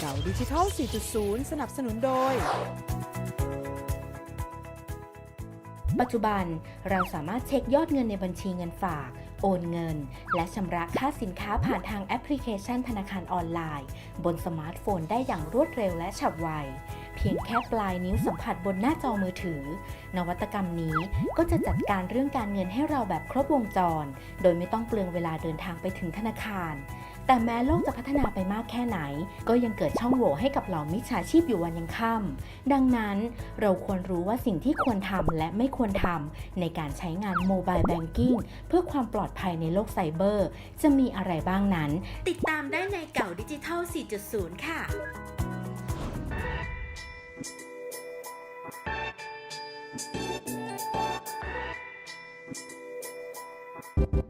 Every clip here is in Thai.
เก่าดิจิทัล 4.0 สนับสนุนโดย ปัจจุบันเราสามารถเช็คยอดเงินในบัญชีเงินฝาก โอนเงิน และชำระค่าสินค้าผ่านทางแอปพลิเคชันธนาคารออนไลน์ บนสมาร์ทโฟนได้อย่างรวดเร็วและฉับไวเพียงแค่ปลายนิ้วสัมผัสบนหน้าจอมือถือ นวัตกรรมนี้ก็จะจัดการเรื่องการเงินให้เราแบบครบวงจร โดยไม่ต้องเปลืองเวลาเดินทางไปถึงธนาคาร แต่แม้โลกจะพัฒนาไปมากแค่ไหน ก็ยังเกิดช่องโหว่ให้กับเหล่ามิจฉาชีพอยู่วันยังค่ำดังนั้นเราควรรู้ว่าสิ่งที่ควรทำและไม่ควรทำในการใช้งานโมบายแบงกิ้งเพื่อความปลอดภัยในโลกไซเบอร์ จะมีอะไรบ้างนั้น ติดตามได้ในเก่าดิจิทัล 4.0 ค่ะส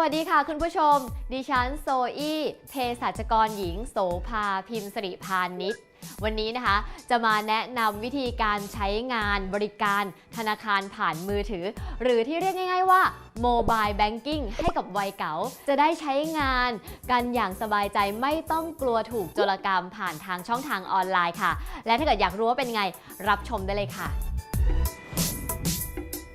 วัสดีค่ะคุณผู้ชม ดิฉันโซอี้เภสัชกรหญิง โสภาพิมพ์สิริพานิชวันนี้นะคะ จะมาแนะนำวิธีการใช้งานบริการธนาคารผ่านมือถือ หรือที่เรียกง่าย ๆว่าโมบายแบงกิ้งให้กับวัยเก๋าจะได้ใช้งานกันอย่างสบายใจไม่ต้องกลัวถูกโจรกรรมผ่านทางช่องทางออนไลน์ค่ะ และถ้าเกิดอยากรู้ว่าเป็นไงรับชมได้เลยค่ะ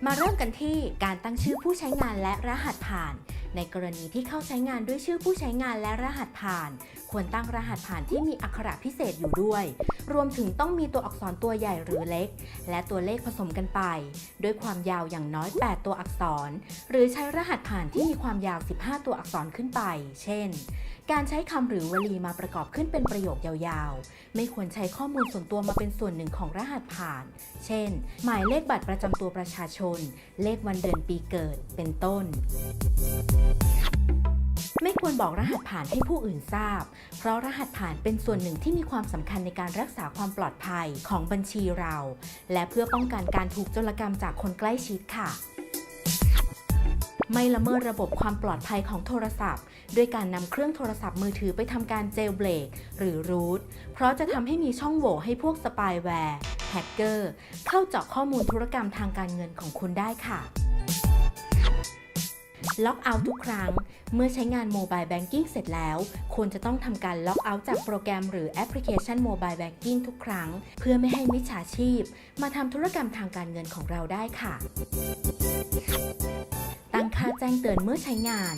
มาเริ่มกันที่การตั้งชื่อผู้ใช้งานและรหัสผ่าน ในกรณีที่เข้าใช้งานด้วยชื่อผู้ใช้งานและรหัสผ่าน ควรตั้งรหัสผ่านที่มีอักขระพิเศษอยู่ด้วย รวมถึงต้องมีตัวอักษรตัวใหญ่หรือเล็ก และตัวเลขผสมกันไป ด้วยความยาวอย่างน้อย 8 ตัวอักษร หรือใช้รหัสผ่านที่มีความยาว 15 ตัวอักษรขึ้นไป เช่น การใช้คำหรือวลีมาประกอบขึ้นเป็นประโยคยาวๆ ไม่ควรใช้ข้อมูลส่วนตัวมาเป็นส่วนหนึ่งของรหัสผ่าน เช่น หมายเลขบัตรประจำตัวประชาชน เลขวันเดือนปีเกิด เป็นต้น ไม่ควรบอกรหัสผ่านให้ผู้อื่นทราบ เพราะรหัสผ่านเป็นส่วนหนึ่งที่มีความสำคัญในการรักษาความปลอดภัยของบัญชีเรา และเพื่อป้องกันการถูกโจรกรรมจากคนใกล้ชิดค่ะ ไม่ละเมิดระบบความปลอดภัยของโทรศัพท์ด้วยการนำเครื่องโทรศัพท์มือถือไปทำการเจลเบรกหรือรูทเพราะจะทำให้มีช่องโหว่ให้พวกสปายแวร์แฮกเกอร์เข้าเจาะข้อมูลธุรกรรมทางการเงินของคุณได้ค่ะ ล็อกเอาท์ทุกครั้ง เมื่อใช้งานโมบายแบงกิ้งเสร็จแล้ว ควรจะต้องทำการล็อกเอาท์จากโปรแกรมหรือแอปพลิเคชันโมบายแบงกิ้งทุกครั้ง เพื่อไม่ให้มิจฉาชีพ มาทำธุรกรรมทางการเงินของเราได้ค่ะ ตั้งค่าแจ้งเตือนเมื่อใช้งาน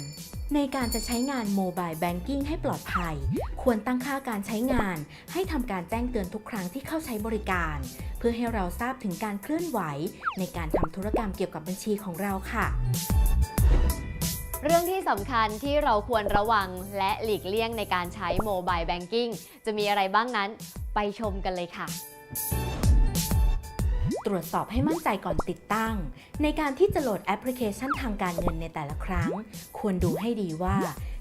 ในการจะใช้งานโมบายแบงกิ้งให้ปลอดภัย ควรตั้งค่าการใช้งาน ให้ทำการแจ้งเตือนทุกครั้งที่เข้าใช้บริการ เพื่อให้เราทราบถึงการเคลื่อนไหว ในการทำธุรกรรมเกี่ยวกับบัญชีของเราค่ะ เรื่องที่สำคัญที่เราควรระวังและหลีกเลี่ยงในการใช้โมบายแบงกิ้งจะมีอะไรบ้างนั้นไปชมกันเลยค่ะ ตรวจสอบให้มั่นใจก่อนติดตั้ง ในการที่จะโหลดแอปพลิเคชันทางการเงินในแต่ละครั้ง ควรดูให้ดีว่า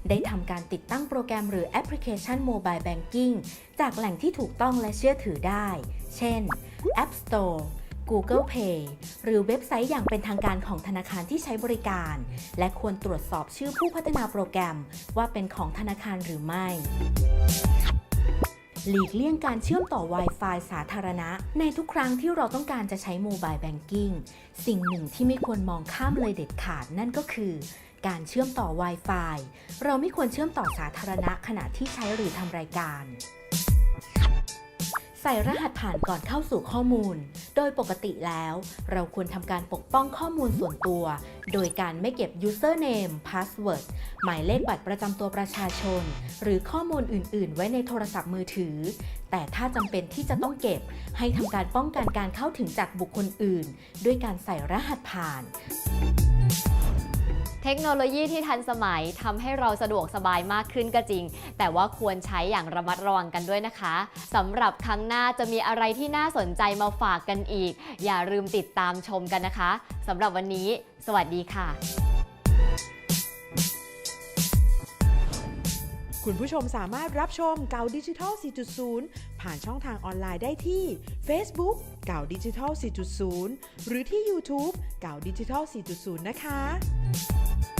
ได้ทำการติดตั้งโปรแกรมหรือแอปพลิเคชันโมบายแบงกิ้งจากแหล่งที่ถูกต้องและเชื่อถือได้ เช่น App Store Google Pay หรือเว็บไซต์อย่างเป็นทางการของธนาคารที่ใช้บริการ และควรตรวจสอบชื่อผู้พัฒนาโปรแกรมว่าเป็นของธนาคารหรือไม่ หลีกเลี่ยงการเชื่อมต่อ Wi-Fi สาธารณะ ในทุกครั้งที่เราต้องการจะใช้โมบายแบงกิ้งสิ่งหนึ่งที่ไม่ควรมองข้ามเลยเด็ดขาดนั่นก็คือการเชื่อมต่อ Wi-Fi เราไม่ควรเชื่อมต่อสาธารณะขณะที่ใช้หรือทำรายการ ใส่รหัสผ่านก่อนเข้าสู่ข้อมูล โดยปกติแล้ว เราควรทำการปกป้องข้อมูลส่วนตัว โดยการไม่เก็บ username password หมายเลขบัตรประจำตัวประชาชน หรือข้อมูลอื่น ๆ ไว้ในโทรศัพท์มือถือ แต่ถ้าจำเป็นที่จะต้องเก็บ ให้ทำการป้องกันการเข้าถึงจากบุคคลอื่น ด้วยการใส่รหัสผ่าน เทคโนโลยีที่ทันสมัยทำให้เราสะดวกสบายมากขึ้นก็จริง แต่ว่าควรใช้อย่างระมัดระวังกันด้วยนะคะสำหรับครั้งหน้าจะมีอะไรที่น่าสนใจมาฝากกันอีก อย่าลืมติดตามชมกันนะคะสำหรับวันนี้ สวัสดีค่ะ คุณผู้ชมสามารถรับชมเก่าดิจิทัล 4.0 ผ่านช่องทางออนไลน์ได้ที่ Facebook เก่าดิจิทัล 4.0 หรือที่ YouTube เก่าดิจิทัล 4.0 นะคะ